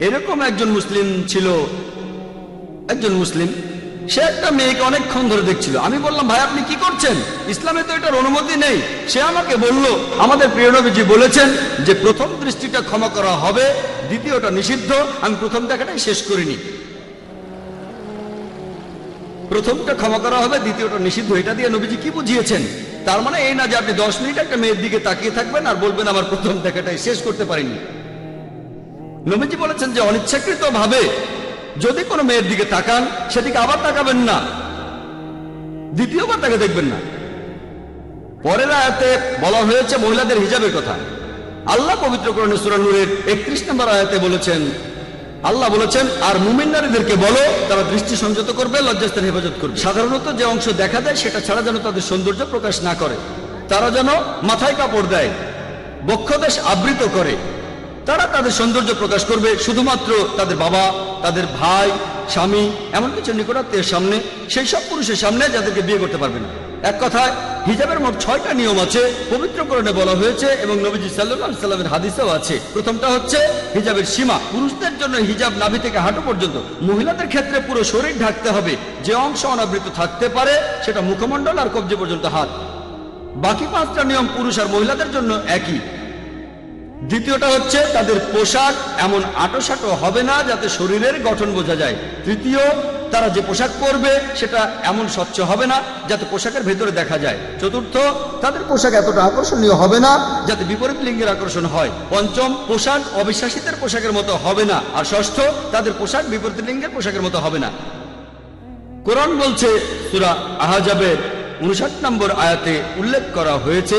এরকম একজন মুসলিম ছিল, একজন মুসলিম, সে একটা মেয়েকে অনেকক্ষণ ধরে দেখছিল। আমি বললাম, ভাই, আপনি কি করছেন? ইসলামে তো এটার অনুমতি নেই। সে আমাকে বলল, আমাদের প্রিয়নবীজি বলেছেন যে প্রথম দৃষ্টিটা ক্ষমা করা হবে, দ্বিতীয়টা নিষিদ্ধ। আমি প্রথম দেখাটাই শেষ করিনি। প্রথমটা ক্ষমা করা হবে, দ্বিতীয়টা নিষিদ্ধ। এটা দিয়ে নবীজি কি বুঝিয়েছেন? তার মানে এই না যে আপনি দশ মিনিট একটা মেয়ের দিকে তাকিয়ে থাকবেন আর বলবেন, আমার প্রথম দেখাটাই শেষ করতে পারিনি। নবীজি বলেছেন যে অনিচ্ছাকৃত ভাবে যদি কোনো মেয়ের দিকে তাকান, সেদিকে আবার তাকাবেন না। দ্বিতীয়বার তাকে দেখবেন না। পরের আয়াতে বলা হয়েছে মহিলাদের হিজাবের কথা। আল্লাহ পবিত্র করণে সুরানুরের একত্রিশ নম্বর আয়াতে বলেছেন, আল্লাহ বলেছেন, আর মুমিন নারীদেরকে বলো, তারা দৃষ্টি সংযত করবে, লজ্জাস্থান হেফাজত করবে। সাধারণত যে অংশ দেখা দেয়, সেটা ছাড়া যেন তাদের সৌন্দর্য প্রকাশ না করে, তারা যেন মাথায় কাপড় দেয়, বক্ষদেশ আবৃত করে। তারা তাদের সৌন্দর্য প্রকাশ করবে, শুধুমাত্র তাদের বাবা, তাদের ভাই, স্বামী এমন কিছু নিকটাত্মীয়ের সামনে, সেই সব পুরুষের সামনে যাদেরকে বিয়ে করতে পারবে না। এক কথায়, হিজাবের মোট ছয়টা নিয়ম আছে, পবিত্রকরণে বলা হয়েছে এবং নবীজি সাল্লাহ সাল্লামের হাদিসেও আছে। প্রথমটা হচ্ছে, হিজাবের সীমা। পুরুষদের জন্য হিজাব নাভি থেকে হাঁটু পর্যন্ত। মহিলাদের ক্ষেত্রে পুরো শরীর ঢাকতে হবে। যে অংশ অনাবৃত থাকতে পারে, সেটা মুখমণ্ডল আর কবজি পর্যন্ত হাত। বাকি পাঁচটা নিয়ম পুরুষ আর মহিলাদের জন্য একই। দ্বিতীয়টা হচ্ছে তাদের পোশাক এমন আটোসাটো হবে না যাতে শরীরের গঠন বোঝা যায়। তৃতীয়, তারা যে পোশাক পরবে সেটা এমন স্বচ্ছ হবে না যাতে পোশাকের ভেতরে দেখা যায়। চতুর্থ, তাদের পোশাক এতটা আকর্ষণীয় হবে না যাতে বিপরীত লিঙ্গের আকর্ষণ হয়। পঞ্চম, পোশাক অবিশ্বাসীদের পোশাকের মতো হবে না। আর ষষ্ঠ, তাদের পোশাক বিপরীত লিঙ্গের পোশাকের মতো হবে না। কোরআন বলছে, সুরা আহাজাবের উনষাট নম্বর আয়াতে উল্লেখ করা হয়েছে,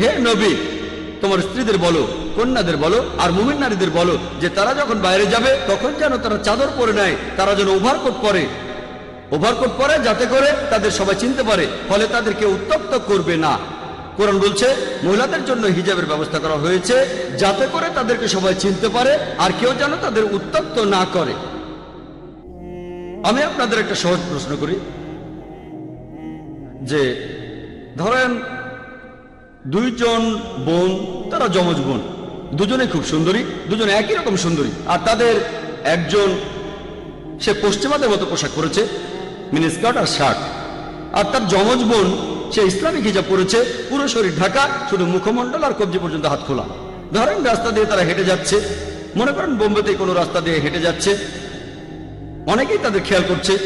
হে নবী তোমার স্ত্রীদের বলো, কন্যাদের বলো, আর মুমিন নারীদের বলো যে তারা যখন বাইরে যাবে, তখন যেন তারা চাদর পরে নেয়, তারা যেন ওভারকোট পরে। ওভারকোট পরে যাতে করে তাদের সবাই চিনতে পারে, ফলে তাদেরকে উত্তপ্ত করবে না। কোরআন বলছে, মহিলাদের জন্য হিজাবের ব্যবস্থা করা হয়েছে যাতে করে তাদেরকে সবাই চিনতে পারে, আর কেউ যেন তাদের উত্তপ্ত না করে। আমি আপনাদের একটা সহজ প্রশ্ন করি। যে, ধরেন দুইজন বোন, তারা যমজ বোন। দুজনে খুব সুন্দরী, দুজনে একই রকম সুন্দরী। আর তাদের একজন, সে পশ্চিমাদের মতো পোশাক পরেছে মিনিস্কার্ট আর শার্ট। আর তার যমজ বোন, সে ইসলামিক হিজাব পরেছে, পুরো শরীর ঢাকা, শুধু মুখমণ্ডল আর কবজি পর্যন্ত হাত খোলা। ধরেন রাস্তা দিয়ে তারা হেঁটে যাচ্ছে। মনে করেন বোম্বেতে কোনো রাস্তা দিয়ে হেঁটে যাচ্ছে। অনেকেই তাদের খেয়াল করছে।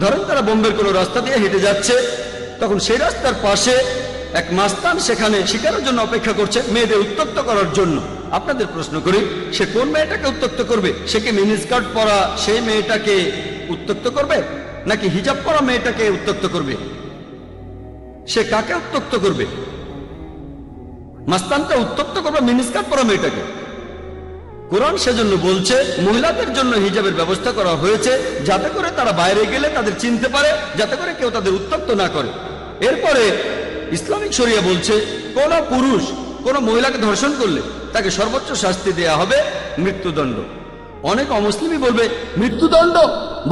ধরেন তারা বোম্বের কোনো রাস্তা দিয়ে হেঁটে যাচ্ছে, তখন সেই রাস্তার পাশে এক মাস্তান সেখানে শিকারের জন্য অপেক্ষা করছে মেয়েদের উত্তক্ত করার জন্য। আপনাদের প্রশ্ন করি, সে কোন মেয়েটাকে উত্তক্ত করবে? সে কি মিনিস্কার্ট পরা সেই মেয়েটাকে উত্তক্ত করবে, নাকি হিজাব পরা মেয়েটাকে উত্তক্ত করবে? সে কাকে উত্তক্ত করবে? মাস্তানটা উত্তক্ত করবে মিনিস্কার্ট পরা মেয়েটাকে। কোরআন সেজন্য বলছে, মহিলাদের জন্য হিজাবের ব্যবস্থা করা হয়েছে, যাতে করে তারা বাইরে গেলে তাদের চিনতে পারে, যাতে করে কেউ তাদের উত্তপ্ত না করে। এরপরে ইসলামিক শরিয়া বলছে, কোন পুরুষ কোন মহিলাকে ধর্ষণ করলে তাকে সর্বোচ্চ শাস্তি দেয়া হবে মৃত্যুদণ্ড। অনেক অমুসলিমই বলবে, মৃত্যুদণ্ড?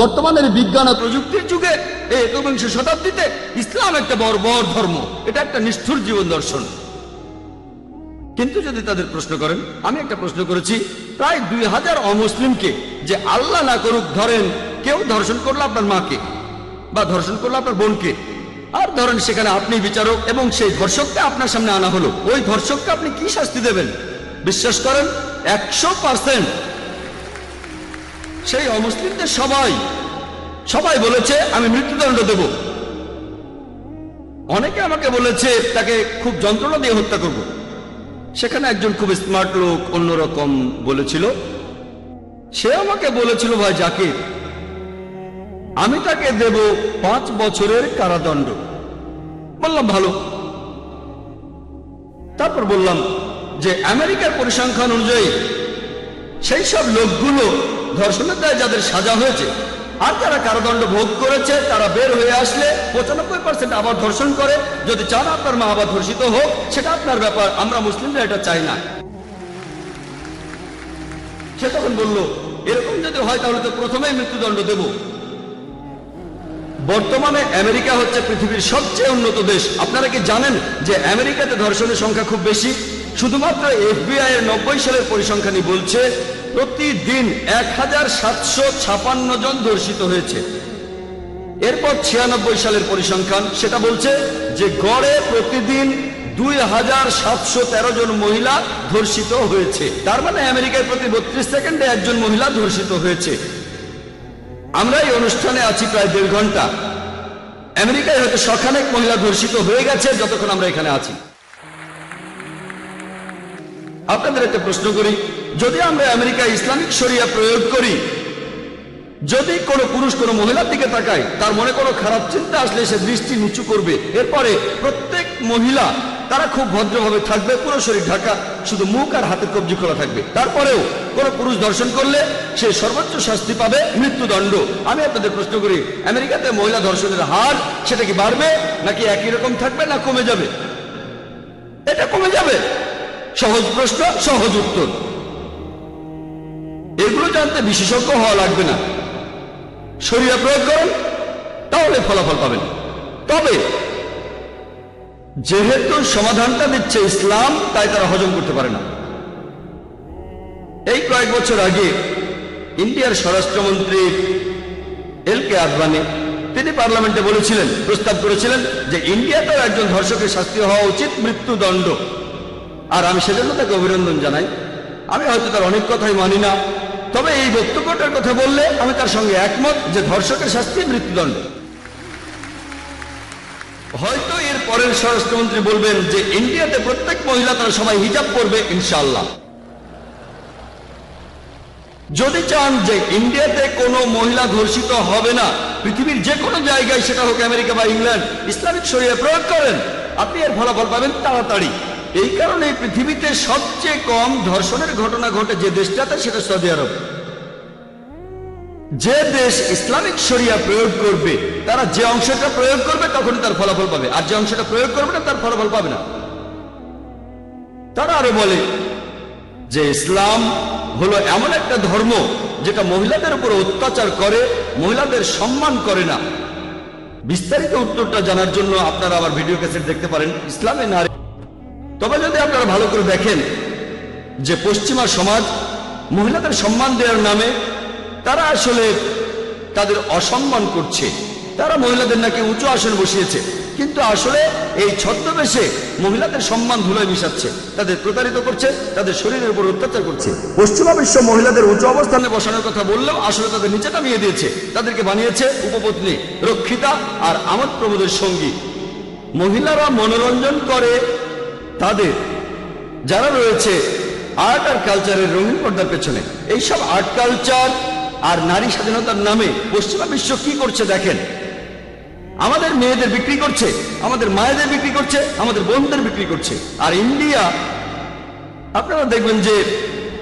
বর্তমানের বিজ্ঞান ও প্রযুক্তির যুগে এই একবিংশ শতাব্দীতে ইসলাম একটা বর্বর ধর্ম, এটা একটা নিষ্ঠুর জীবন দর্শন। কিন্তু যদি তাদের প্রশ্ন করেন, আমি একটা প্রশ্ন করেছি, প্রায় দুই হাজার অমুসলিমকে যে আল্লাহ না করুক ধরেন, কেউ ধর্ষণ করল আপনার মাকে বা ধর্ষণ করল আপনার বোনকে আর ধরেন সেখানে আপনি বিচারক এবং সেই ধর্ষককে আপনার সামনে আনা হলো, ওই ধর্ষককে আপনি কি শাস্তি দেবেন? বিশ্বাস করেন, একশো পার্সেন্ট সেই অমুসলিমদের সবাই সবাই বলেছে, আমি মৃত্যুদণ্ড দেব। অনেকে আমাকে বলেছে, তাকে খুব যন্ত্রণা দিয়ে হত্যা করব। সেখানে একজন খুব স্মার্ট লোক অন্যরকম বলেছিল। সে আমাকে বলেছিল, ভাই জাকির আমি তাকে দেব পাঁচ বছরের কারাদণ্ড। বললাম, ভালো। তারপর বললাম যে, আমেরিকার পরিসংখ্যান অনুযায়ী সেই সব লোকগুলো ধর্ষণের দায় যাদের সাজা হয়েছে, আর যারা কারাদণ্ড ভোগ করেছে, তারা বের হয়ে আসলে পঁচানব্বই পার্সেন্ট আবার ধর্ষণ করে। যদি চান আপনার মা আবার ধর্ষিত হোক, সেটা আপনার ব্যাপার, আমরা মুসলিমরা এটা চাই না। সে তখন বলল, এরকম যদি হয় তাহলে তো প্রথমেই মৃত্যুদণ্ড দেব। বর্তমানে আমেরিকা হচ্ছে পৃথিবীর সবচেয়ে উন্নত দেশ। আপনারা কি জানেন যে আমেরিকাতে ধর্ষণের সংখ্যা খুব বেশি? শুধুমাত্র এফবিআই এর নব্বই সালের পরিসংখ্যানই বলছে, প্রতিদিন এক হাজার সাতশো ছাপান্ন জন ধর্ষিত হয়েছে। এরপর ছিয়ানব্বই সালের পরিসংখ্যান, সেটা বলছে যে গড়ে প্রতিদিন দুই হাজার সাতশো তেরো জন মহিলা ধর্ষিত হয়েছে। তার মানে আমেরিকায় প্রতি বত্রিশ সেকেন্ডে একজন মহিলা ধর্ষিত হয়েছে। আমরা এই অনুষ্ঠানে আছি প্রায় দেড় ঘণ্টা। আমেরিকায় হয়তো শখানেক মহিলা ধর্ষিত হয়ে গেছে যতক্ষণ আমরা এখানে আছি। আপনাদের একটা প্রশ্ন করি, যদি আমরা আমেরিকায় ইসলামিক শরিয়া প্রয়োগ করি, যদি কোনো পুরুষ কোনো মহিলার দিকে তাকায়, তার মনে কোনো খারাপ চিন্তা আসলে সে দৃষ্টি নিচু করবে। এরপরে প্রত্যেক মহিলা তারা খুব ভদ্রভাবে থাকবে, পুরো শরীর ঢাকা, শুধু মুখ আর হাতের কবজি খোলা থাকবে। তারপরেও কোনো পুরুষ দর্শন করলে সে সর্বোচ্চ শাস্তি পাবে মৃত্যুদণ্ড। আমি আপনাদের প্রশ্ন করি, আমেরিকাতে মহিলা ধর্ষণের হার, সেটা কি বাড়বে, নাকি একই রকম থাকবে, না কমে যাবে? এটা কমে যাবে। সহজ প্রশ্ন, সহজ উত্তর। এগুলো জানতে বিশেষজ্ঞ হওয়া লাগবে না। শরীরে প্রয়োগ করেন, তাহলে ফলাফল পাবেন। তবে যেহেতু সমাধানটা দিচ্ছে ইসলাম, তাই তারা হজম করতে পারে না। এই কয়েক বছর আগে ইন্ডিয়ার স্বরাষ্ট্রমন্ত্রী এল কে আদবানি তিনি পার্লামেন্টে বলেছিলেন, প্রস্তাব করেছিলেন যে ইন্ডিয়াতেও একজন ধর্ষকের শাস্তি হওয়া উচিত, মৃত্যুদণ্ড। আর আমি সেজন্য তাকে অভিনন্দন জানাই। আমি হয়তো তার অনেক কথাই মানি না, তবে এই বক্তব্যটার কথা বললে আমি তার সঙ্গে একমত যে ধর্ষকের শাস্তি মৃত্যুদণ্ড। হয়তো এর পরের স্বরাষ্ট্রমন্ত্রী বলবেন যে ইন্ডিয়াতে প্রত্যেক মহিলা তারা সবাই হিজাব করবে ইনশাল্লাহ যদি চান যে ইন্ডিয়াতে কোনো মহিলা ধর্ষিত হবে না, পৃথিবীর যে কোনো জায়গায় সেটা হোক আমেরিকা বা ইংল্যান্ড, ইসলামিক শরীরে প্রয়োগ করেন, আপনি এর ফলাফল পাবেন তাড়াতাড়ি। এই কারণে পৃথিবীতে সবচেয়ে কম ধর্ষণের ঘটনা ঘটে যে দেশটাতে, সেটা সৌদি আরব। যে দেশ ইসলামিক শরিয়া প্রয়োগ করবে, তারা যে অংশটা প্রয়োগ করবে, তখনই তার ফলাফল পাবে। আর যে অংশটা প্রয়োগ করবে না, তার ফলাফল পাবে না। তারা আরও বলে যে ইসলাম হলো এমন একটা ধর্ম যেটা মহিলাদের উপর অত্যাচার করে, মহিলাদের সম্মান করে না। বিস্তারিত উত্তরটা জানার জন্য আপনারা আবার ভিডিও ক্যাসেট দেখতে পারেন। ইসলামে নারী তবে যদি আপনারা ভালো করে দেখেন যে পশ্চিমা সমাজ মহিলাদের সম্মান দেওয়ার নামে তারা আসলে তাদের অসম্মান করছে। তারা মহিলাদের নাকি উঁচু আসন বসিয়েছে। কিন্তু আসলে এই ছদ্মবেশে মহিলাদের সম্মান ধুলোয় মিশাচ্ছে। তাদের প্রতারিত করছে, তাদের শরীরের উপর অত্যাচার করছে। পশ্চিমা বিশ্ব মহিলাদের উঁচু অবস্থানে বসানোর কথা বললেও আসলে তাদের নিচে নামিয়ে দিয়েছে। তাদেরকে বানিয়েছে উপপত্নী, রক্ষিতা আর আমোদ প্রমোদের সঙ্গী। মহিলারা মনোরঞ্জন করে তাদের। যারা রয়েছে আর্ট আর কালচারের রঙিন পর্দার পেছনে। এইসব আর্ট কালচার আর নারী স্বাধীনতার নামে পশ্চিমা বিশ্ব কি করছে দেখেন? আমাদের মেয়েদের বিক্রি করছে, আমাদের মায়েদের বিক্রি করছে, আমাদের বোনদের বিক্রি করছে। আর ইন্ডিয়া, আপনারা দেখবেন যে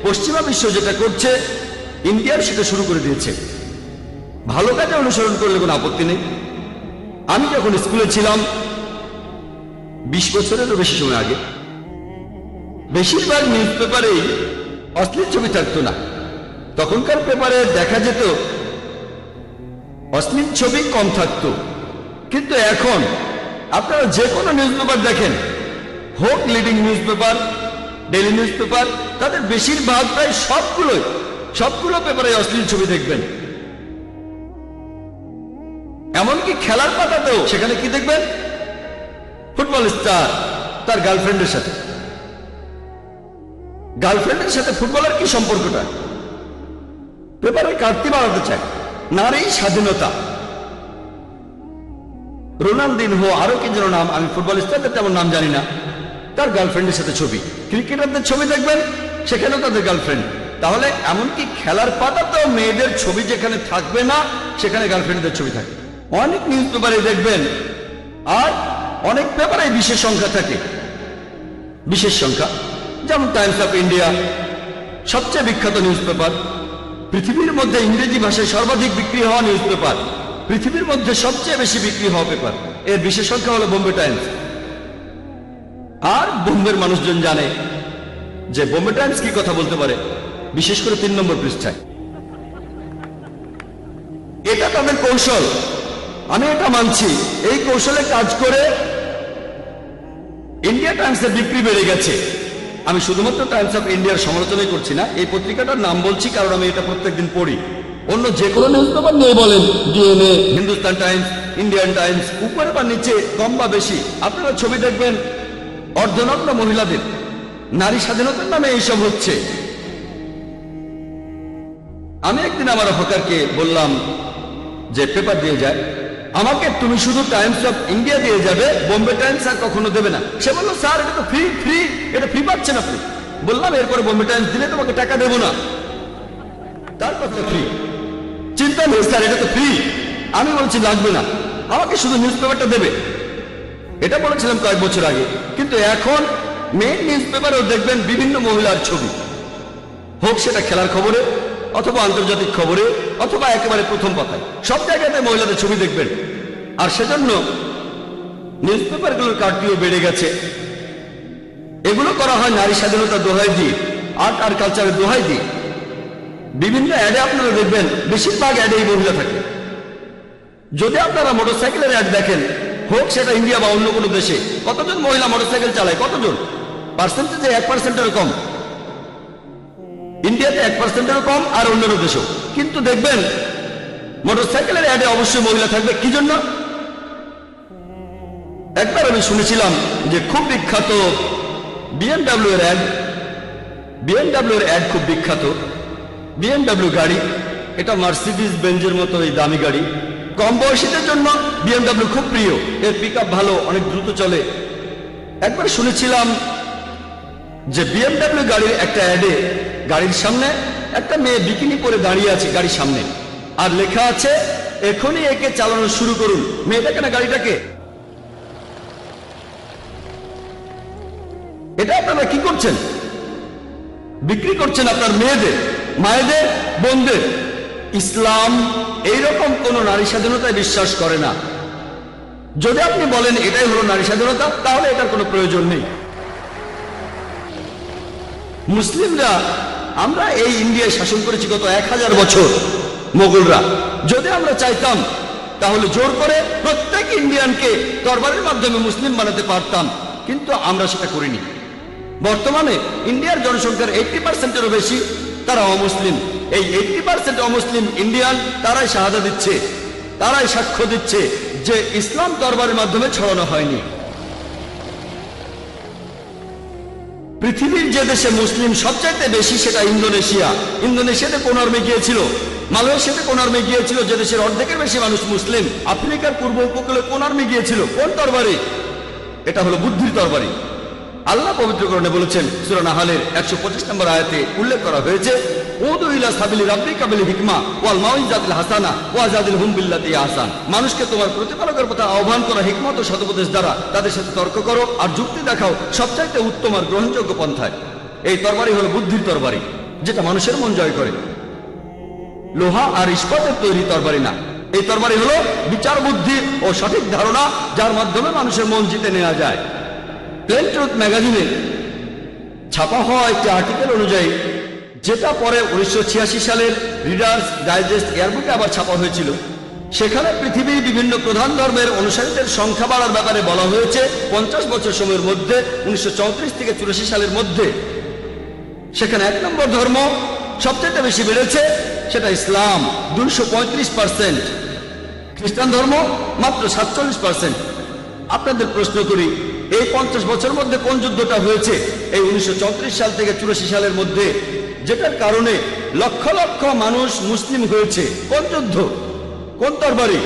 পশ্চিমা বিশ্ব যেটা করছে, ইন্ডিয়ার সেটা শুরু করে দিয়েছে। ভালো কাজে অনুসরণ করলে কোনো আপত্তি নেই। আমি যখন স্কুলে ছিলাম, বিশ বছরেরও বেশি সময় আগে, বেশিরভাগ নিউজ পেপারেই অশ্লীল ছবি থাকতো না। তখনকার পেপারে দেখা যেত, অশ্লীল ছবি কম থাকতো। কিন্তু এখন আপনারা যে কোনো নিউজ পেপার দেখেন, হোক leading news paper daily news paper, তাদের বেশিরভাগ প্রায় সবগুলোই, সবগুলো পেপারে অশ্লীল ছবি দেখবেন। এমনকি খেলার পাতাতেও সেখানে কি দেখবেন? ফুটবল স্টার, তার গার্লফ্রেন্ডের সাথে। গার্লফ্রেন্ডের সাথে ফুটবলের কি সম্পর্কটা? পেপারে কাটতি বাড়াতে চায়। নারী স্বাধীনতা। রোনালদিনহো আরও কি যেন নাম, আমি ফুটবল স্টারদের তেমন নাম জানি না। তার গার্লফ্রেন্ডের সাথে ছবি। ক্রিকেটারদের ছবি দেখবেন, সেখানেও তাদের গার্লফ্রেন্ড। তাহলে এমনকি খেলার পাতাতেও মেয়েদের ছবি যেখানে থাকবে না, সেখানে গার্লফ্রেন্ডদের ছবি থাকে। অনেক নিউজ পেপারে দেখবেন, আর অনেক পেপারে বিশেষ সংখ্যা থাকে। বিশেষ সংখ্যা, যেমন টাইমস অফ ইন্ডিয়া সবচেয়ে বিখ্যাত নিউজ পেপার পৃথিবীর মধ্যে ইংরেজি ভাষায় সর্বাধিক বিক্রি হওয়া নিউজ পেপার। পৃথিবীর মধ্যে সবচেয়ে বেশি বিক্রি হওয়া পেপার। এর বিশেষ সংখ্যা হলো বোম্বে টাইমস। আর বোম্বের মানুষজন জানে যে বোম্বে টাইমস কি কথা বলতে পারে, বিশেষ করে তিন নম্বর পৃষ্ঠায়। এটা তাদের কৌশল। আমি এটা মানছি। এই কৌশলে কাজ করে ইন্ডিয়া টাইমসের বিক্রি বেড়ে গেছে। আমি শুধুমাত্র টাইমস অফ ইন্ডিয়ার সমালোচনাই করছি না এই পত্রিকাটার নাম বলছি কারণ আমি এটা প্রত্যেকদিন পড়ি। অন্য যে কোনো নিউজ পেপার নিয়ে বলেন DNA Hindustan Times Indian Times উপরে বা নিচে কম বা বেশি আপনারা ছবি দেখবেন অর্ধনগ্ন মহিলাদের। নারী স্বাধীনতার নামে এইসব হচ্ছে। আমি একদিন আমার হকারকে বললাম যে পেপার দিয়ে যায়। আমাকে তুমি শুধু টাইমস অফ ইন্ডিয়া দিয়ে যাবে বোম্বে টাইমস আর কখনো দেবে না। সে বলল, স্যার, এটা তো ফ্রি ফ্রি এটা ফ্রি পাচ্ছেন আপনি। বললাম, এরপরে বোম্বে টাইমস দিলে তোমাকে টাকা দেবো না। তার কথা ফ্রি চিন্তা নেই, স্যার, এটা তো ফ্রি আমি বলছি, লাগবে না। আমাকে শুধু নিউজ পেপারটা দেবে। এটা বলেছিলাম কয়েক বছর আগে। কিন্তু এখন মেইন নিউজ পেপারেও দেখবেন বিভিন্ন মহিলার ছবি। হোক সেটা খেলার খবরে অথবা আন্তর্জাতিক খবরে, অথবা একেবারে প্রথম পাতায়। সব জায়গাতে মহিলাদের ছবি দেখবেন। আর সেজন্য নিউজ পেপারগুলোর কার্টিও বেড়ে গেছে। এগুলো করা হয় নারী স্বাধীনতা দোহাই দিয়ে আর্ট আর কালচারের দোহাই দিয়ে। বিভিন্ন অ্যাডে আপনারা দেখবেন, বেশিরভাগ অ্যাডে এই মহিলা থাকে। যদি আপনারা মোটরসাইকেলের অ্যাড দেখেন, হোক সেটা ইন্ডিয়া বা অন্য কোনো দেশে, কতজন মহিলা মোটরসাইকেল চালায়? কতজন? পার্সেন্টেজে এক পার্সেন্টের কম। ইন্ডিয়াতে এক পার্সেন্টেরও কম আর অন্যান্য দেশেও। কিন্তু দেখবেন, মোটরসাইকেলের অ্যাডে অবশ্যই মহিলা থাকবে। কি জন্য? একবার আমি শুনেছিলাম যে খুব বিখ্যাত বিএমডাব্লিউ এর অ্যাড বিএমডাব্লিউ এর অ্যাড খুব বিখ্যাত। বিএমডাব্লিউ গাড়ি, এটা মার্সিডিজ বেঞ্জের মতো এই দামি গাড়ি। কম বয়সীদের জন্য বিএমডাব্লিউ খুব প্রিয়। এর পিক ভালো, অনেক দ্রুত চলে। একবার শুনেছিলাম যে বিএমডাব্লিউ গাড়ির একটা অ্যাডে গাড়ির সামনে একটা মেয়ে বিকিনি পরে দাঁড়িয়ে আছে গাড়ির সামনে। আর লেখা আছে, এখনই একে চালানো শুরু করুন। মেয়েটাকে না গাড়িটাকে। এটা আপনারা কি করছেন? বিক্রি করছেন আপনার মেয়েদের, মায়েদের, বোনদের। ইসলাম এইরকম কোন নারী স্বাধীনতায় বিশ্বাস করে না। যদি আপনি বলেন এটাই হলো নারী স্বাধীনতা, তাহলে এটার কোনো প্রয়োজন নেই। মুসলিমরা, আমরা এই ইন্ডিয়ায় শাসন করেছি গত এক হাজার বছর, মোগলরা। যদি আমরা চাইতাম, তাহলে জোর করে প্রত্যেক ইন্ডিয়ানকে দরবারের মাধ্যমে মুসলিম বানাতে পারতাম, কিন্তু আমরা সেটা করিনি। বর্তমানে ইন্ডিয়ার জনসংখ্যার এইটটি পার্সেন্টেরও বেশি তারা অমুসলিম। এই এইটটি পার্সেন্ট অমুসলিম ইন্ডিয়ান তারাই শাহাদা দিচ্ছে, তারাই সাক্ষ্য দিচ্ছে যে ইসলাম দরবারের মাধ্যমে ছড়ানো হয়নি। পৃথিবীর যে দেশে মুসলিম সবচাইতে বেশি সেটা ইন্দোনেশিয়া। ইন্দোনেশিয়াতে কোন আর্মি গিয়েছিল? মালয়েশিয়াতে কোন আর্মি গিয়েছিল? যে দেশের অর্ধেকের বেশি মানুষ মুসলিম। আফ্রিকার পূর্ব উপকূলে কোন আর্মি গিয়েছিল? কোন তরবারি? এটা হলো বুদ্ধির তরবারি। আল্লাহ পবিত্রকরণে বলেছেন সুরানা হালের একশো পঁচিশ নম্বর আয়াতে উল্লেখ করা হয়েছে মানুষকে তোমার প্রতিপালকের কথা আহ্বান করা হিকমত ও দ্বারা তাদের সাথে তর্ক করো আর যুক্তি দেখাও সবচাইতে উত্তম আর গ্রহণযোগ্য পন্থায়। এই তরবারি হলো বুদ্ধির তরবারি, যেটা মানুষের মন জয় করে। লোহা আর ইস্পাতের তৈরি তরবারি না। এই তরবারি হলো বিচার বুদ্ধি ও সঠিক ধারণা যার মাধ্যমে মানুষের মন জিতে নেওয়া যায়। প্লেন ট্রুথ ম্যাগাজিনে ছাপা হওয়া একটি আর্টিকেল অনুযায়ী যেটা পরে উনিশশো ছিয়াশি সালের রিডার্স ডাইজেস্ট এয়ারবুকে আবার ছাপা হয়েছিল। সেখানে পৃথিবীর বিভিন্ন প্রধান ধর্মের অনুসারীদের সংখ্যা বাড়ার ব্যাপারে বলা হয়েছে পঞ্চাশ বছর সময়ের মধ্যে, উনিশশো চৌত্রিশ থেকে চুরাশি সালের মধ্যে। সেখানে এক নম্বর ধর্ম সবচেয়ে বেশি বেড়েছে, সেটা ইসলাম পঁয়ত্রিশ পার্সেন্ট। খ্রিস্টান ধর্ম মাত্র সাতচল্লিশ পার্সেন্ট। আপনাদের প্রশ্ন করি, এই পঞ্চাশ বছর মধ্যে কোন যুদ্ধটা হয়েছে? এই উনিশশো চৌত্রিশ সাল থেকে চুরাশি সালের মধ্যে যেটার কারণে লক্ষ লক্ষ মানুষ মুসলিম হয়েছে। কোন যুদ্ধ? কোন তরবারি?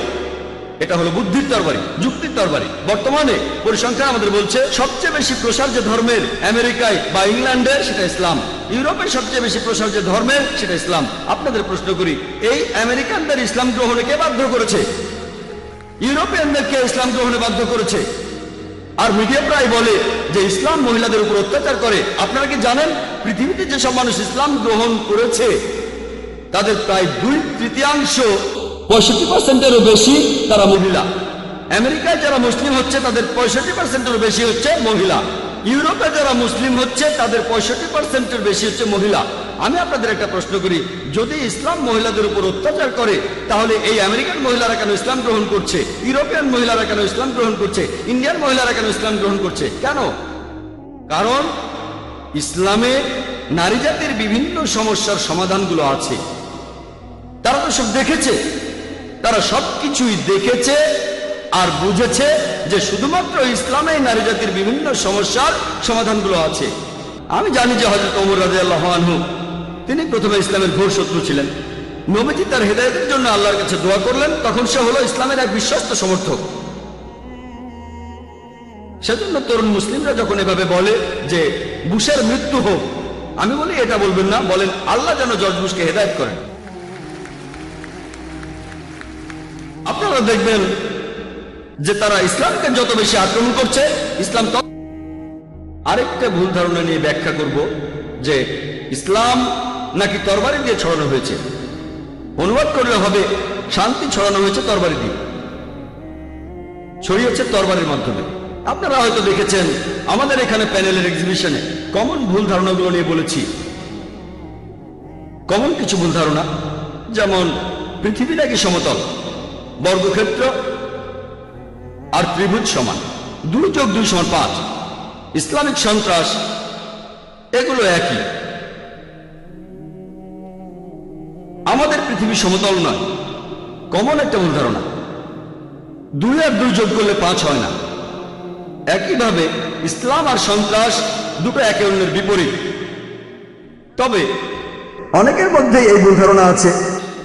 এটা হলো বুদ্ধির তরবারি, যুক্তির তরবারি। বর্তমানে পরিসংখ্যান আমাদের বলছে, সবচেয়ে বেশি প্রসার যে ধর্মের আমেরিকায় বা ইংল্যান্ডে সেটা ইসলাম। ইউরোপের সবচেয়ে বেশি প্রসার যে ধর্মের সেটা ইসলাম। আপনাদের প্রশ্ন করি, এই আমেরিকানদের ইসলাম গ্রহণে কে বাধ্য করেছে? ইউরোপিয়ানদেরকে ইসলাম গ্রহণে বাধ্য করেছে। আর মিডিয়া প্রায় বলে যে ইসলাম মহিলাদের উপর অত্যাচার করে। আপনারা কি জানেন? পৃথিবীতে যেসব মানুষ ইসলাম গ্রহণ করেছে, তাদের প্রায় দুই তৃতীয়াংশ পঁয়ষট্টি পার্সেন্টেরও বেশি তারা মহিলা। আমেরিকায় যারা মুসলিম হচ্ছে, তাদের পঁয়ষট্টি পার্সেন্টেরও বেশি হচ্ছে মহিলা। ইউরোপে যারা মুসলিম হচ্ছে, তাদের পঁয়ষট্টি পার্সেন্টের বেশি হচ্ছে মহিলা। আমি আপনাদের একটা প্রশ্ন করি, যদি ইসলাম মহিলাদের উপর অত্যাচার করে, তাহলে এই আমেরিকান মহিলারা কেন ইসলাম গ্রহণ করছে? ইউরোপিয়ান মহিলারা কেন ইসলাম গ্রহণ করছে? ইন্ডিয়ান মহিলারা কেন ইসলাম গ্রহণ করছে? কেন? কারণ ইসলামে নারী জাতির বিভিন্ন সমস্যার সমাধানগুলো আছে। তারা তো সব দেখেছে। তারা সব কিছুই দেখেছে। আর বুঝেছে যে শুধুমাত্র ইসলামে নারী জাতির বিভিন্ন সমস্যার সমাধানগুলো আছে। আমি জানি যে হজরত ওমর রাজা আনহু, তিনি প্রথমে ইসলামের ঘোর শত্রু ছিলেন। নবীজি তার হেদায়তের জন্য আল্লাহর কাছে দোয়া করলেন, তখন সে হলো ইসলামের এক বিশ্বস্ত সমর্থক। সেজন্য তরুণ মুসলিমরা যখন এভাবে বলে যে বুশের মৃত্যু হোক, আমি বলি, এটা বলবেন না, বলেন, আল্লাহ যেন জর্জ বুশকে হেদায়ত করেন। আপনারা দেখবেন যে তারা ইসলামকে যত বেশি আক্রমণ করছে, ইসলাম তত আরেকটা ভুল ধারণা নিয়ে ব্যাখ্যা করব যে ইসলাম নাকি তরবারি দিয়ে ছড়ানো হয়েছে। অনুবাদ করলে হবে শান্তি ছড়ানো হয়েছে তরবারি দিয়ে। ছড়িয়েছে তরবারির মাধ্যমে। আপনারা হয়তো দেখেছেন, আমাদের এখানে প্যানেলের এক্সিবিশনে কমন ভুল ধারণাগুলো নিয়ে বলেছি। কমন কিছু ভুল ধারণা, যেমন পৃথিবী নাকি সমতল, বর্গক্ষেত্র আর ত্রিভুজ সমান। দুই যোগ দুই সমান পাঁচ। ইসলামিক সন্ত্রাস এগুলো একই। আমাদের পৃথিবী সমতল নয়। কমন একটা ভুল ধারণা দুই আর দুই যোগ করলে পাঁচ হয় না। একইভাবে ইসলাম আর সন্ত্রাস দুটো একে অন্যের বিপরীত। তবে অনেকের মধ্যে এই ভুল ধারণা আছে।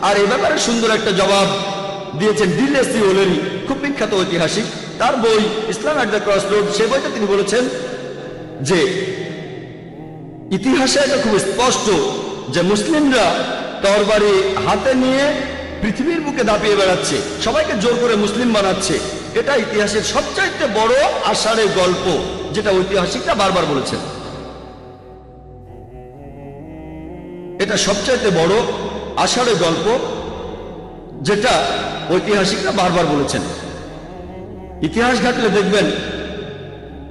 আর এ ব্যাপারে সুন্দর একটা জবাব দিয়েছেন ডিলেসি ওলেরি। খুব বিখ্যাত ঐতিহাসিক, তার বই Islam at the cross road সে বইতে তিনি বলেছেন যে ইতিহাসে এটা খুব স্পষ্ট যে মুসলিমরা তরবারি হাতে নিয়ে পৃথিবীর বুকে দাপিয়ে বেড়াচ্ছে, সবাইকে জোর করে মুসলিম বানাচ্ছে। এটা ইতিহাসের সবচাইতে বড় আষাঢ়ের গল্প, যেটা ঐতিহাসিকরা বারবার বলেছেন। এটা সবচাইতে বড় আষাঢ়ের গল্প। যেটা ঐতিহাসিকরা বারবার বলেছেন। ইতিহাস ঘাটলে দেখবেন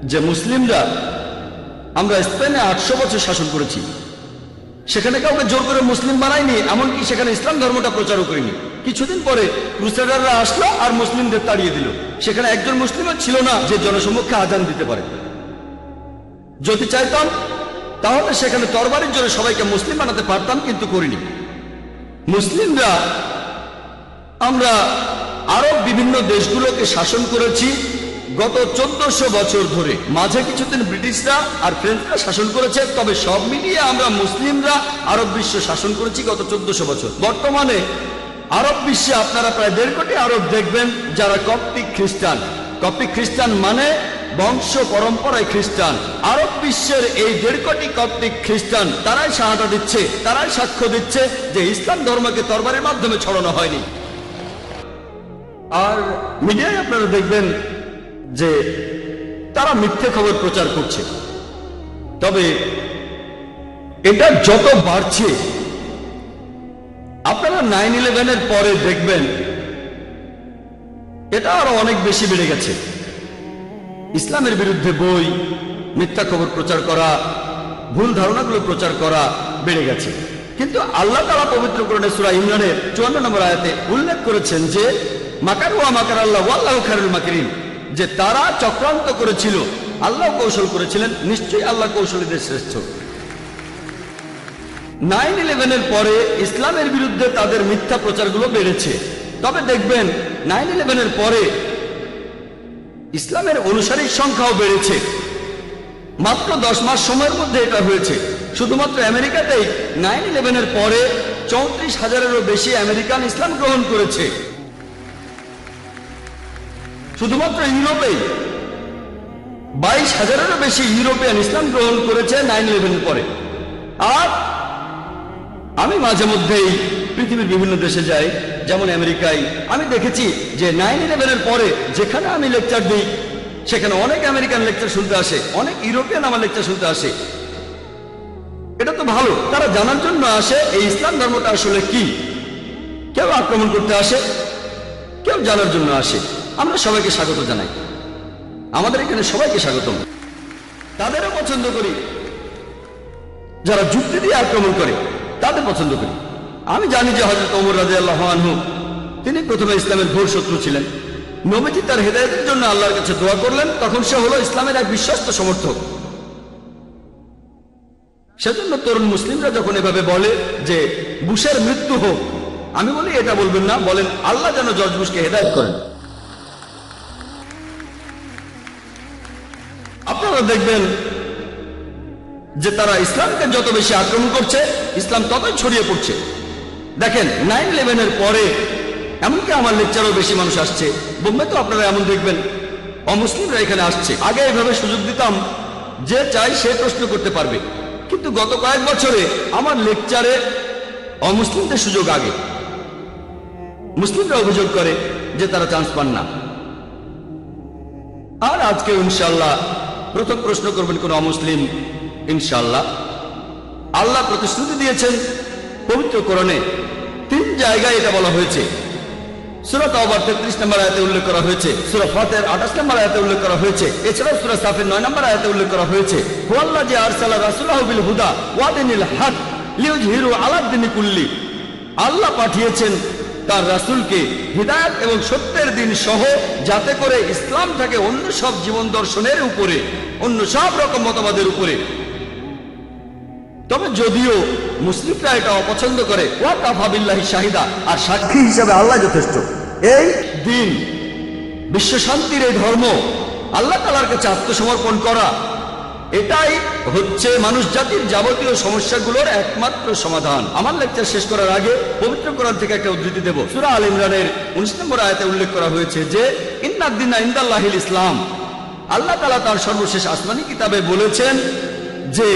যে মুসলিমরা, আমরা স্পেনে আটশো বছর শাসন করেছি। সেখানে কাউকে জোর করে মুসলিম বানায়নি, এমনকি সেখানে ইসলাম ধর্মটা প্রচারও করিনি। কিছুদিন পরে ক্রুসেডাররা আসলো আর মুসলিমদের তাড়িয়ে দিল। সেখানে একজন মুসলিমও ছিল না যে জনসমক্ষে আজান দিতে পারে। যদি চাইতাম, তাহলে সেখানে তরবারির জন্য সবাইকে মুসলিম বানাতে পারতাম, কিন্তু করিনি। মুসলিমরা আমরা আরও বিভিন্ন দেশগুলোকে শাসন করেছি গত চোদ্দশো বছর ধরে। মাঝে কিছুদিন ব্রিটিশরা আর ফ্রেঞ্চরা শাসন করেছে, তবে সব মিলিয়ে আমরা মুসলিমরা আরব বিশ্ব শাসন করেছি গত চোদ্দশো বছর। বর্তমানে আরব বিশ্বে আপনারা প্রায় দেড় কোটি আরব দেখবেন যারা কপ্টিক খ্রিস্টান। কপ্টিক খ্রিস্টান মানে বংশ পরম্পরায় খ্রিস্টান। আরব বিশ্বের এই দেড় কোটি কপ্তিক খ্রিস্টান তারাই সাহায্য দিচ্ছে, তারাই সাক্ষ্য দিচ্ছে যে ইসলাম ধর্মকে তরবারের মাধ্যমে ছড়ানো হয়নি। আর মিডিয়ায় আপনারা দেখবেন যে তারা মিথ্যে খবর প্রচার করছে। তবে এটা যত বাড়ছে, আপনারা নাইন ইলেভেনের পরে দেখবেন, এটা আরও অনেক বেশি বেড়ে গেছে। ইসলামের বিরুদ্ধে বই, মিথ্যা খবর প্রচার করা, ভুল ধারণাগুলো প্রচার করা বেড়ে গেছে। কিন্তু আল্লাহ তালা পবিত্র করণে সুরা ইমরানের চুয়ান্ন নম্বর আয়াতে উল্লেখ করেছেন যে মাকার আল্লাহ আল্লাহ যে তারা চক্রান্ত করেছিল, আল্লাহ কৌশল করেছিলেন, নিশ্চয়ই আল্লাহ কৌশলীদের শ্রেষ্ঠ। নাইন ইলেভেনের পরে ইসলামের বিরুদ্ধে তাদের মিথ্যা প্রচারগুলো বেড়েছে। তবে দেখবেন নাইন ইলেভেনের পরে ইসলামের অনুসারীর সংখ্যাও বেড়েছে। মাত্র দশ মাস সময়ের মধ্যে এটা হয়েছে। শুধুমাত্র আমেরিকাতেই নাইন ইলেভেনের পরে চৌত্রিশ হাজারেরও বেশি আমেরিকান ইসলাম গ্রহণ করেছে। শুধুমাত্র ইউরোপেই। বাইশ হাজারেরও বেশি ইউরোপিয়ান ইসলাম গ্রহণ করেছে নাইন ইলেভেনের পরে। আর আমি মাঝে মধ্যেই পৃথিবীর বিভিন্ন দেশে যাই, যেমন আমেরিকায়। আমি দেখেছি যে নাইন ইলেভেনের পরে যেখানে আমি লেকচার দিই, সেখানে অনেক আমেরিকান লেকচার শুনতে আসে, অনেক ইউরোপিয়ান আমার লেকচার শুনতে আসে। এটা তো ভালো, তারা জানার জন্য আসে এই ইসলাম ধর্মটা আসলে কি। কেউ আক্রমণ করতে আসে, কেউ জানার জন্য আসে। আমরা সবাইকে স্বাগত জানাই। আমাদের এখানে সবাইকে স্বাগতম। তাদেরও পছন্দ করি। যারা যুক্তি দিয়ে আক্রমণ করে, তাদের পছন্দ করি। আমি জানি যে হজরত অমর রাজে আল্লাহ আনহু, তিনি প্রথমে ইসলামের ঘোর শত্রু ছিলেন। নবীজি তার হেদায়তের জন্য আল্লাহর কাছে দোয়া করলেন, তখন সে হলো ইসলামের এক বিশ্বস্ত সমর্থক। সেজন্য তরুণ মুসলিমরা যখন এভাবে বলে যে, বুশের মৃত্যু হোক, আমি বলি, এটা বলবেন না, বলেন আল্লাহ যেন জর্জ বুশকে হেদায়ত করেন। আপনারা দেখবেন যে তারা ইসলামকে যত বেশি আক্রমণ করছে, ইসলাম ততই ছড়িয়ে পড়ছে। দেখেন নাইন ইলেভেনের পরে এমনকি আমার লেকচারও বেশি মানুষ আসছে। বোম্বে তো আপনারা এমন দেখবেন। অমুসলিমরা এখানে আসছে। আগে এভাবে সুযোগ দিতাম যে চাই সে প্রশ্ন করতে পারবে। কিন্তু গত কয়েক বছরে আমার লেকচারে অমুসলিমদের সুযোগ আগে। মুসলিমরা অভিযোগ করে যে তারা চান্স পান না। আর আজকে ইনশাল্লাহ প্রথম প্রশ্ন করবেন কোন অমুসলিম? ইনশাল্লাহ আল্লাহ প্রতিশ্রুতি দিয়েছেন পবিত্র কোরআনে। তিন জায়গায় এটা বলা হয়েছে। সুরত আবার তেত্রিশ নম্বর আয়তে উল্লেখ করা হয়েছে। সুরা ফাতের আঠাশ নম্বর আয়তে উল্লেখ করা হয়েছে। এছাড়াও সুরা সাফের নয় নম্বর আয়তে উল্লেখ করা হয়েছে। হুয়াল্লাহ যে আরসালা রাসুলাহ বিল হুদা ওয়াদিনিল লিউজ হিরু আলাদ্দিনী আল্লাহ পাঠিয়েছেন তার রাসূলকে হিদায়ত এবং সত্যের দিন সহ যাতে করে ইসলাম থাকে অন্য সব জীবন দর্শনের উপরে, অন্য সব রকম মতবাদের উপরে। তবে যদিও মুসলিমরা এটা অপছন্দ করে শাহিদা, আর সাক্ষী হিসাবে আল্লাহ যথেষ্ট। এই দিন বিশ্ব শান্তির এই ধর্ম আল্লাহ তালার কাছে আত্মসমর্পণ করা এটাই হচ্ছে মানুষ জাতির যাবতীয় সমস্যাগুলোর একমাত্র সমাধান। আমার লেকচার শেষ করার আগে পবিত্র কোরআন থেকে একটা উদ্ধৃতি দেব। সুরা আল ইমরানের উনিশ নম্বর আয়াতে উল্লেখ করা হয়েছে যে ইন্নাদ্দিনা ইন্দাল্লাহিল ইসলাম। আল্লাহ তালা তার সর্বশেষ আসমানি কিতাবে বলেছেন যে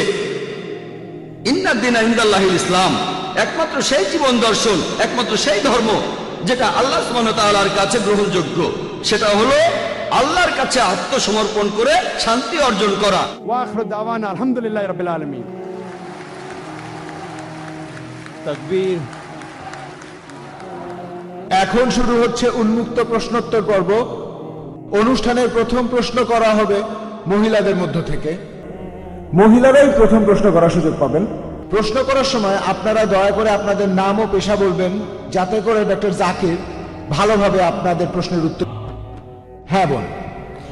ইন্নাদ্দিন ইন্দাল্লাহিল ইসলাম। একমাত্র সেই জীবন দর্শন, একমাত্র সেই ধর্ম যেটা আল্লাহ ওয়া তাআলার কাছে গ্রহণযোগ্য। সেটা হলো আল্লাহর কাছে আত্মসমর্পণ করে শান্তি অর্জন করা। এখন শুরু হচ্ছে উন্মুক্ত প্রশ্নোত্তর পর্ব। অনুষ্ঠানের প্রথম প্রশ্ন করা হবে মহিলাদের মধ্য থেকে। মহিলারাই প্রথম প্রশ্ন করার সুযোগ পাবেন। প্রশ্ন করার সময় আপনারা দয়া করে আপনাদের নাম ও পেশা বলবেন যাতে করে ডক্টর জাকির ভালোভাবে আপনাদের প্রশ্নের উত্তর হ্যাঁ বোন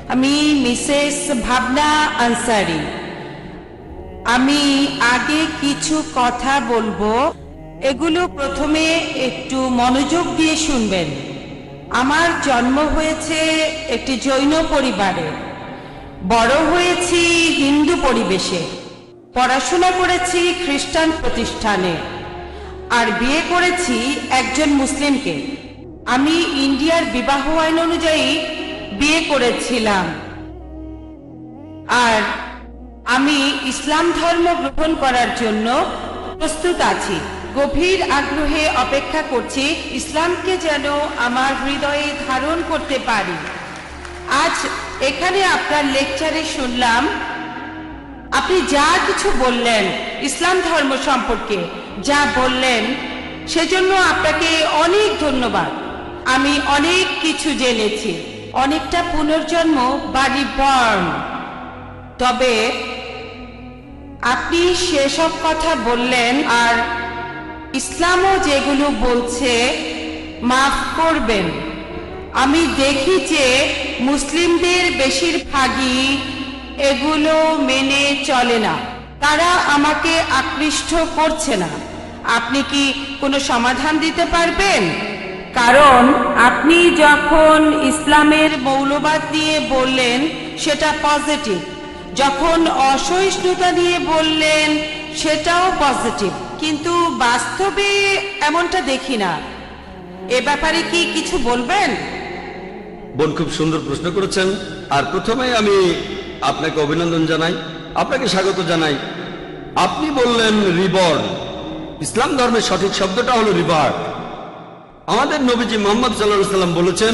আমি মিসেস ভাবনা আনসারি। আমি আগে কিছু কথা বলব। এগুলো প্রথমে একটু মনোযোগ দিয়ে শুনবেন। আমার জন্ম হয়েছে একটি জৈন পরিবারে। বড় হয়েছি হিন্দু পরিবেশে। পড়াশোনা করেছি খ্রিস্টান প্রতিষ্ঠানে। আর বিয়ে করেছি একজন মুসলিমকে। আমি ইন্ডিয়ার বিবাহ আইন অনুযায়ী বিয়ে করেছিলাম। আর আমি ইসলাম ধর্ম গ্রহণ করার জন্য প্রস্তুত আছি। গভীর আগ্রহে অপেক্ষা করছি ইসলামকে যেন আমার হৃদয়ে ধারণ করতে পারি। আজ এখানে আপনার লেকচারে শুনলাম, আপনি যা কিছু বললেন ইসলাম ধর্ম সম্পর্কে যা বললেন, সেজন্য আপনাকে অনেক ধন্যবাদ। আমি অনেক কিছু জেনেছি। অনেকটা পুনর্জন্ম বা রিবর্ন তবে আপনি সেসব কথা বললেন আর ইসলামও যেগুলো বলছে মাফ করবেন। আমি দেখি যে মুসলিমদের বেশিরভাগই এগুলো মেনে চলে না। তারা আমাকে আকৃষ্ট করছে না। আপনি কি কোনো সমাধান দিতে পারবেন? কারণ আপনি যখন ইসলামের মৌলবাদ দিয়ে বললেন, সেটা পজিটিভ যখন অসহিষ্ণুতা নিয়ে বললেন, সেটাও পজিটিভ কিন্তু বাস্তবে এমনটা দেখি না। এ ব্যাপারে কি কিছু বলবেন? বোন খুব সুন্দর প্রশ্ন করেছেন। আর প্রথমে আমি আপনাকে অভিনন্দন জানাই, আপনাকে স্বাগত জানাই। আপনি বললেন রিবর্ন ইসলাম ধর্মের সঠিক শব্দটা হলো রিবার্ট আমাদের নবীজি মোহাম্মদ সাল্লাহ সাল্লাম বলেছেন,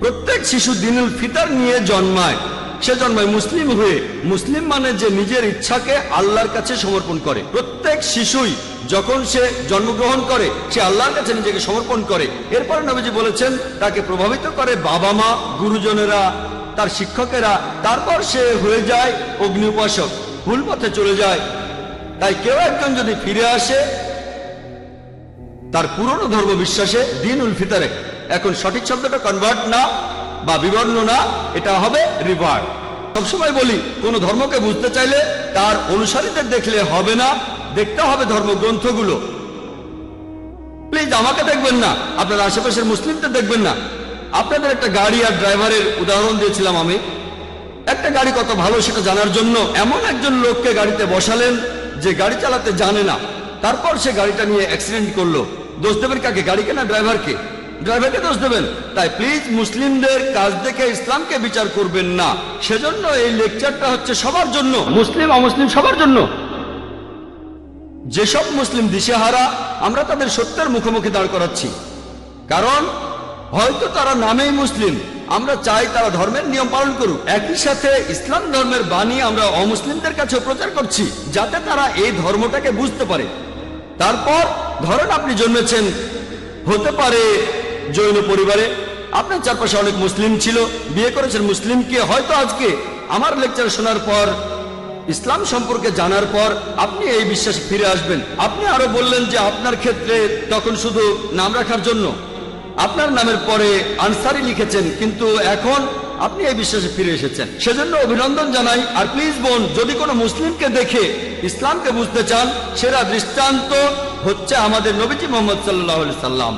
প্রত্যেক শিশু দিনুল ফিতার নিয়ে জন্মায়। সে জন্মায় মুসলিম হয়ে। মুসলিম মানে যে নিজের ইচ্ছাকে আল্লাহর কাছে সমর্পণ করে। প্রত্যেক শিশুই যখন সে জন্মগ্রহণ করে, সে আল্লাহর কাছে নিজেকে সমর্পণ করে। এরপরে নবীজি বলেছেন, তাকে প্রভাবিত করে বাবা মা গুরুজনেরা, তার শিক্ষকেরা। তারপর সে হয়ে যায় অগ্নি উপাসক ভুল পথে চলে যায়। তাই কেউ একজন যদি ফিরে আসে তার পুরনো ধর্ম বিশ্বাসে দিন উল ফিতারে। এখন সঠিক শব্দটা কনভার্ট না বা বিবর্ণ না, এটা হবে রিভার্ট সবসময় বলি, কোন ধর্মকে বুঝতে চাইলে তার অনুসারীদের দেখলে হবে না, দেখতে হবে ধর্মগ্রন্থগুলো। প্লিজ আমাকে দেখবেন না, আপনার আশেপাশের মুসলিমদের দেখবেন না। আপনাদের একটা গাড়ি আর ড্রাইভারের উদাহরণ দিয়েছিলাম আমি। একটা গাড়ি কত ভালো সেটা জানার জন্য এমন একজন লোককে গাড়িতে বসালেন যে গাড়ি চালাতে জানে না। তারপর সে গাড়িটা নিয়ে অ্যাক্সিডেন্ট করল। দোষ দেবেন কাকে? গাড়িকে না ড্রাইভারকে? ড্রাইভারকে দোষ দেবেন। তাই প্লিজ মুসলিমদের কাজ দেখে ইসলামকে বিচার করবেন না। সেজন্য এই লেকচারটা হচ্ছে সবার জন্য। মুসলিম অমুসলিম সবার জন্য। যেসব মুসলিম দিশেহারা আমরা তাদের সত্যের মুখোমুখি দাঁড় করাচ্ছি। কারণ হয়তো তারা নামেই মুসলিম। আমরা চাই তারা ধর্মের নিয়ম পালন করুক। একই সাথে ইসলাম ধর্মের বাণী আমরা অমুসলিমদের কাছে প্রচার করছি যাতে তারা এই ধর্মটাকে বুঝতে পারে। তারপর ধরেন আপনি জন্মেছেন, হতে পারে জৈন পরিবারে। আপনার চারপাশে অনেক মুসলিম ছিল, বিয়ে করেছেন মুসলিমকে। হয়তো আজকে আমার লেকচার শোনার পর, ইসলাম সম্পর্কে জানার পর আপনি এই বিশ্বাসে ফিরে আসবেন। আপনি আরও বললেন যে আপনার ক্ষেত্রে তখন শুধু নাম রাখার জন্য। আপনার নামের পরে আনসারি লিখেছেন, কিন্তু এখন আপনি এই বিশ্বাসে ফিরে এসেছেন। সেজন্য অভিনন্দন জানাই, আর প্লিজ বোন, যদি কোনো মুসলিমকে দেখে ইসলামকে বুঝতে চান, সেরা দৃষ্টান্ত হচ্ছে আমাদের নবীজি মোহাম্মদ সাল্লাহ সাল্লাম।